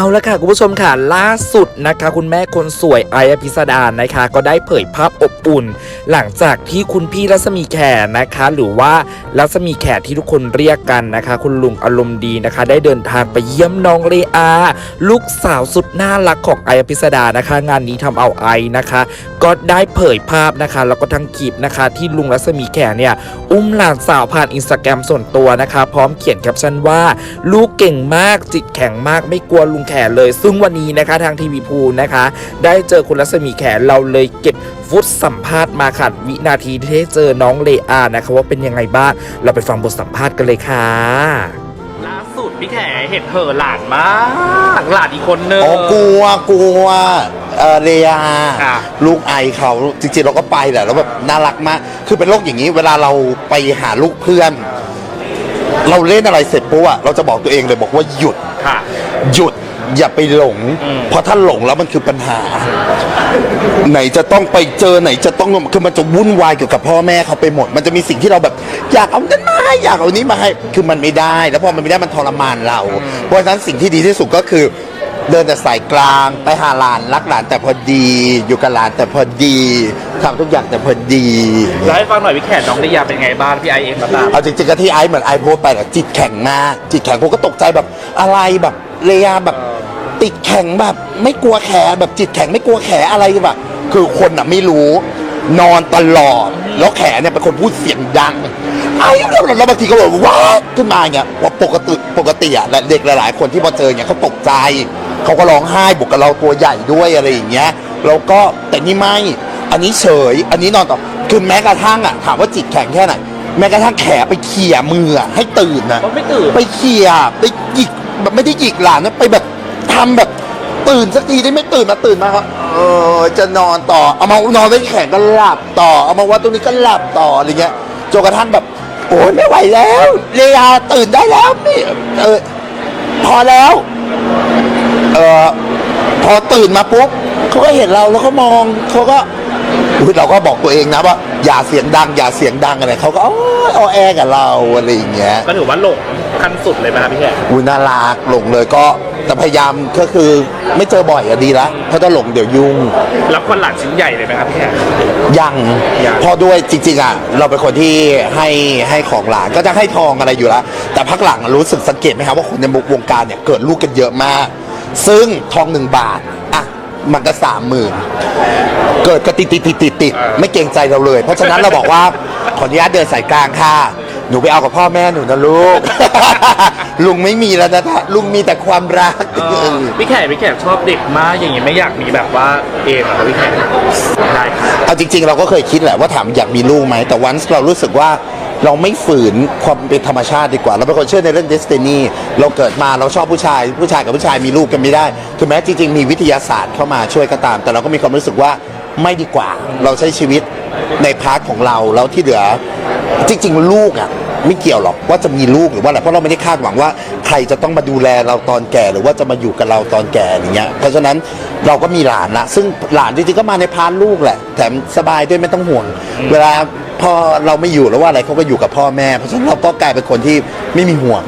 เอาละค่ะคุณผู้ชมค่ะล่าสุดนะคะ คุณแม่คนสวยไออภิสดารนะคะ ก็ได้เผยภาพอบอุ่น หลังจากที่คุณพี่รัศมีแขนะคะ หรือว่ารัศมีแขที่ทุกคนเรียกกันนะคะ คุณลุงอารมณ์ดีนะคะ ได้เดินทางไปเยี่ยมน้องเลอา ลูกสาวสุดน่ารักของไออภิสดานะคะ งานนี้ทำเอาไอนะคะ ก็ได้เผยภาพนะคะ แล้วก็ทั้งคลิปนะคะ ที่ลุงรัศมีแขเนี่ยอุ้มหลานสาวผ่านอินสตาแกรมส่วนตัวนะคะ พร้อมเขียนแคปชั่นว่า ลูกเก่งมากจิตแข็งมากไม่กลัวลุงแขเลย ซึ่งวันนี้นะคะทางทีวีพูนะคะ ได้เจอคุณรัศมีแขเราเลยเก็บฟุตสัมภาษณ์มาค่ะวินาทีที่ได้เจอน้องเลอานะคะว่าเป็นยังไงบ้างเราไปฟังบทสัมภาษณ์กันเลยค่ะล่าสุดพี่แขเห็นเธอหลานมากหลานอีกคนนึงอ๋อกลัวกลัวเออเรียค่ะ ลูกไอเขาจริงๆเราก็ไปแหละแล้วแบบน่ารักมาก คือเป็นโรคอย่างนี้ เวลาเราไปหาลูกเพื่อน เราเล่นอะไรเสร็จปุ๊บอะเราจะบอกตัวเองเลยบอกว่าหยุดค่ะ หยุด อย่าไปหลงอืมเพราะถ้าหลงแล้วมันคือปัญหา ไหนจะต้องไปเจอไหนจะต้องคือมันจะวุ่นวายเกี่ยวกับพ่อแม่เขาไปหมด มันจะมีสิ่งที่เราแบบ อยากเอานั้นมาให้อยากเอานี้มาให้คือมันไม่ได้ แล้วพอมันไม่ได้มันทรมานเรา เพราะฉะนั้นสิ่งที่ดีที่สุดก็คือเดินแต่สายกลางไปหาหลานรักหลานแต่พอดี อยู่กับหลานแต่พอดีทำทุกอย่างแต่พอดีแล้วให้ฟังหน่อยพี่แขน้องได้ยาเป็นไงบ้างพี่ไอเองก็ตามเอาจริงๆก็ที่ไอซ์เหมือนไอซ์โพสต์ไปแหละจิตแข็งมากจิตแข็งผมก็ตกใจแบบอะไรแบบ เรียแบบติดแข็งแบบไม่กลัวแขนแบบจิตแข็งไม่กลัวแขนอะไรแบบคือคนอะไม่รู้ นอนตลอด แล้วแขนเนี่ยเป็นคนพูดเสียงดังไอ้แล้วแล้วบางทีก็แบบว้าขึ้นมาอย่างเงี้ยว่าปกติปกติอะและเด็กหลาย ๆ คนที่พอเจออย่างเงี้ยเขาตกใจเขาก็ร้องไห้บวกกับเราตัวใหญ่ด้วยอะไรอย่างเงี้ยแล้วก็แต่นี่ไม่อันนี้เฉย อันนี้นอนต่อคือแม้กระทั่งอะถามว่าจิตแข็งแค่ไหนแม้กระทั่งแขไปเขี่ยมืออะให้ตื่นนะก็ไม่ตื่นไปเขี่ยไปหยิก แบบไม่ได้หยิกหลานนะไปแบบทำแบบตื่นสักทีได้ไม่ตื่นมาตื่นมาครับเออจะนอนต่อเอามานอนไว้แข็งก็หลับต่อเอามาวัดตรงนี้ก็หลับต่ออะไรเงี้ยจนกระทั่งแบบโอ้ยไม่ไหวแล้วเรียตื่นได้แล้วนี่เออพอแล้วเออพอตื่นมาปุ๊บเขาก็เห็นเราแล้วก็มองเขาก็อุ๊ยเราก็บอกตัวเองนะว่าอย่าเสียงดัง อย่าเสียงดังอะไรเขาก็อ้อยอ้อแอกับเราอะไรอย่างเงี้ยก็ถือว่าหลง ขั้นสุดเลยไหมครับพี่แขอุ้ยน่ารักหลงเลยก็แต่พยายามก็คือไม่เจอบ่อยอะดีละเพราะถ้าหลงเดี๋ยวยุ่ง รับคนหลานชิ้นใหญ่เลยไหมครับพี่แขยังยัง เพอด้วยจริงๆอะเราเป็นคนที่ให้ให้ของหลานก็จะให้ทองอะไรอยู่แล้ว แต่พักหลังอะรู้สึกสังเกตไหมครับว่าคนในวงการเนี่ยเกิดลูกกันเยอะมาก ซึ่งทองหนึ่งบาทอะมันก็สามหมื่นเกิดก็ติดติดติดติดติดไม่เกรงใจเราเลย เพราะฉะนั้นเราบอกว่า ขออนุญาตเดินสายกลางค่ะ หนูไปเอากับพ่อแม่หนูนะลูก ลุงไม่มีแล้วนะลุงมีแต่ความรัก พี่แขพี่แขชอบเด็กมากอย่างนี้ไม่อยากมีแบบว่าเองเหรอครับพี่แขได้ครับเอาจริง ๆ เราก็เคยคิดแหละว่าถามอยากมีลูกไหมแต่วันเรารู้สึกว่าเราไม่ฝืนความเป็นธรรมชาติดีกว่า เราเป็นคนเชื่อในเรื่องเดสตินีเราเกิดมาเราชอบผู้ชาย ผู้ชายกับผู้ชายมีลูกกันไม่ได้ถึงแม้จริง ๆ มีวิทยาศาสตร์เข้ามาช่วยก็ตาม แต่เราก็มีความรู้สึกว่าไม่ดีกว่า เราใช้ชีวิตในพาร์ทของเราแล้วที่เหลือ จริง ๆ ลูกอะ ไม่เกี่ยวหรอกว่าจะมีลูกหรือว่าอะไรเพราะเราไม่ได้คาดหวังว่าใครจะต้องมาดูแลเราตอนแก่ หรือว่าจะมาอยู่กับเราตอนแก่อย่างเงี้ยเพราะฉะนั้นเราก็มีหลานละซึ่งหลานจริงๆก็มาในพาร์ทลูกแหละแถมสบายด้วยไม่ต้องห่วง เวลาพอเราไม่อยู่แล้วว่าอะไรเขาก็อยู่กับพ่อแม่ เพราะฉะนั้นเราก็กลายเป็นคนที่ไม่มีห่วง